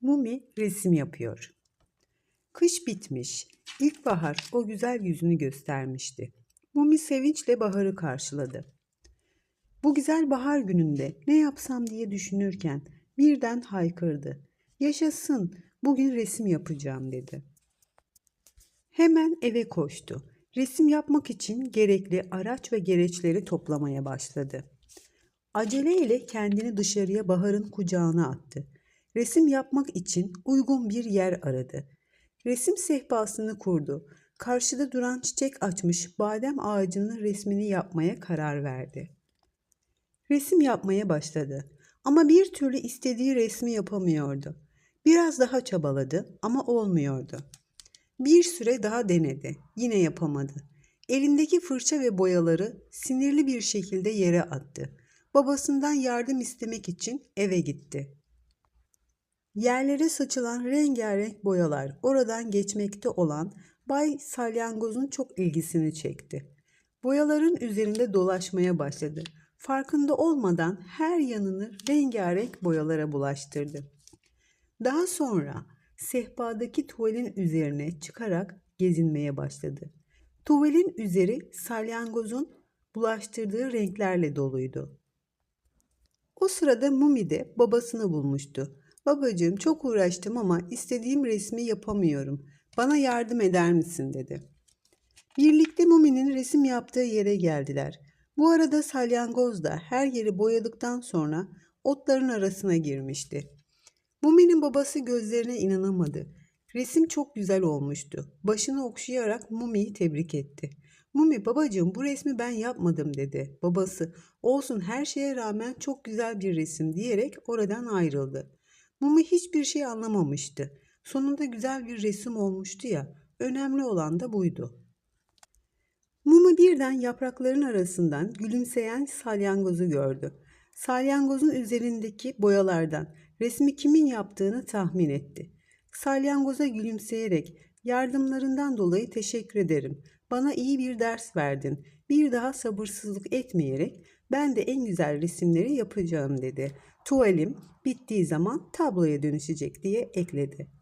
Mumi resim yapıyor. Kış bitmiş, ilkbahar o güzel yüzünü göstermişti. Mumi sevinçle baharı karşıladı. Bu güzel bahar gününde ne yapsam diye düşünürken birden haykırdı. Yaşasın, bugün resim yapacağım dedi. Hemen eve koştu. Resim yapmak için gerekli araç ve gereçleri toplamaya başladı. Aceleyle kendini dışarıya Bahar'ın kucağına attı. Resim yapmak için uygun bir yer aradı. Resim sehpasını kurdu. Karşıda duran çiçek açmış badem ağacının resmini yapmaya karar verdi. Resim yapmaya başladı ama bir türlü istediği resmi yapamıyordu. Biraz daha çabaladı ama olmuyordu. Bir süre daha denedi. Yine yapamadı. Elindeki fırça ve boyaları sinirli bir şekilde yere attı. Babasından yardım istemek için eve gitti. Yerlere saçılan rengarenk boyalar oradan geçmekte olan Bay Salyangoz'un çok ilgisini çekti. Boyaların üzerinde dolaşmaya başladı. Farkında olmadan her yanını rengarenk boyalara bulaştırdı. Daha sonra sehpadaki tuvalin üzerine çıkarak gezinmeye başladı. Tuvalin üzeri salyangozun bulaştırdığı renklerle doluydu. O sırada Mumi de babasını bulmuştu. Babacığım çok uğraştım ama istediğim resmi yapamıyorum. Bana yardım eder misin dedi. Birlikte Mumi'nin resim yaptığı yere geldiler. Bu arada salyangoz da her yeri boyadıktan sonra otların arasına girmişti. Mumi'nin babası gözlerine inanamadı. Resim çok güzel olmuştu. Başını okşayarak Mumi'yi tebrik etti. Mumi babacığım bu resmi ben yapmadım dedi. Babası olsun her şeye rağmen çok güzel bir resim diyerek oradan ayrıldı. Mumi hiçbir şey anlamamıştı. Sonunda güzel bir resim olmuştu ya. Önemli olan da buydu. Mumi birden yaprakların arasından gülümseyen salyangozu gördü. Salyangozun üzerindeki boyalardan resmi kimin yaptığını tahmin etti. Salyangoza gülümseyerek yardımlarından dolayı teşekkür ederim. Bana iyi bir ders verdin. Bir daha sabırsızlık etmeyerek ben de en güzel resimleri yapacağım dedi. Tuvalim bittiği zaman tabloya dönüşecek diye ekledi.